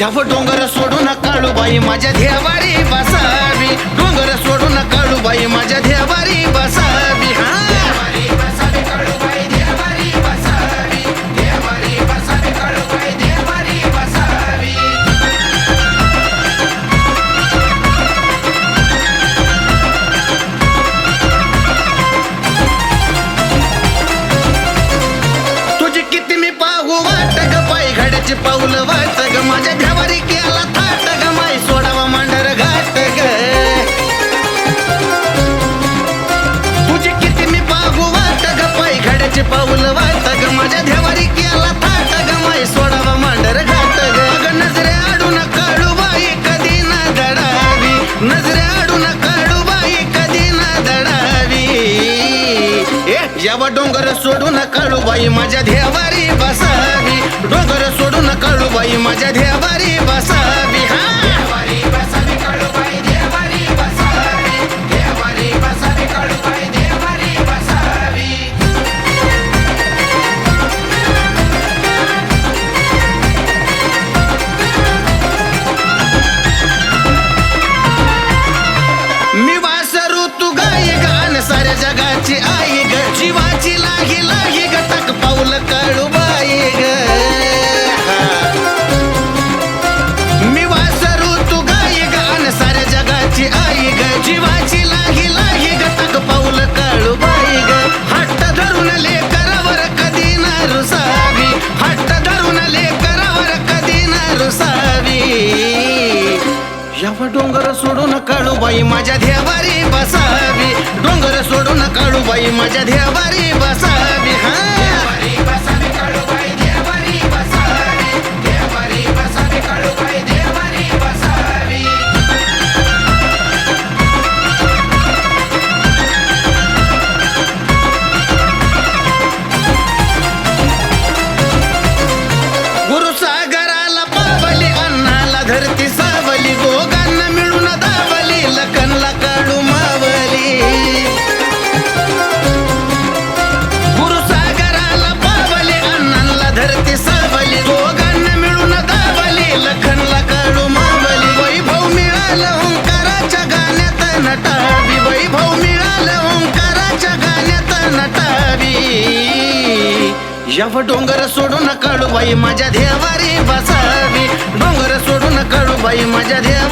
याव डोंगर सोडून काळूबाई माझ्या देवारी बसावी डोंगर सोडून पाय पाऊल वाट ग. माझ्या घ्यावारी केला थाट ग. माई सोडावा मांडर घाट ग. तुझी किती मी पाहू वाट ग. पाय घड्याची पाऊल वाट ग. माझ्या देवारी केला थाट ग. माई सोडावा मांडर घाट ग. अग नजरे आडून काढू बाई कधी ना दडावी. नजरे आडून काढू बाई कधी ना दडावी. ए यावा डोंगर सोडून काळूबाई माझ्या देवारी माझ्या देवारी बसावी मी वासरू तू गाय गान साऱ्या जगाची आई ग. जीवाची लागी लाही ग तक पाऊल काळू याव डोंगर सोडून काळूबाई माझ्या देवारी बसावी. डोंगर सोडून काळूबाई माझ्या देवारी यव डोंगर सोडून काळूबाई माझ्या देवारी बसावी. डोंगर सोडून काळूबाई माझ्या देवा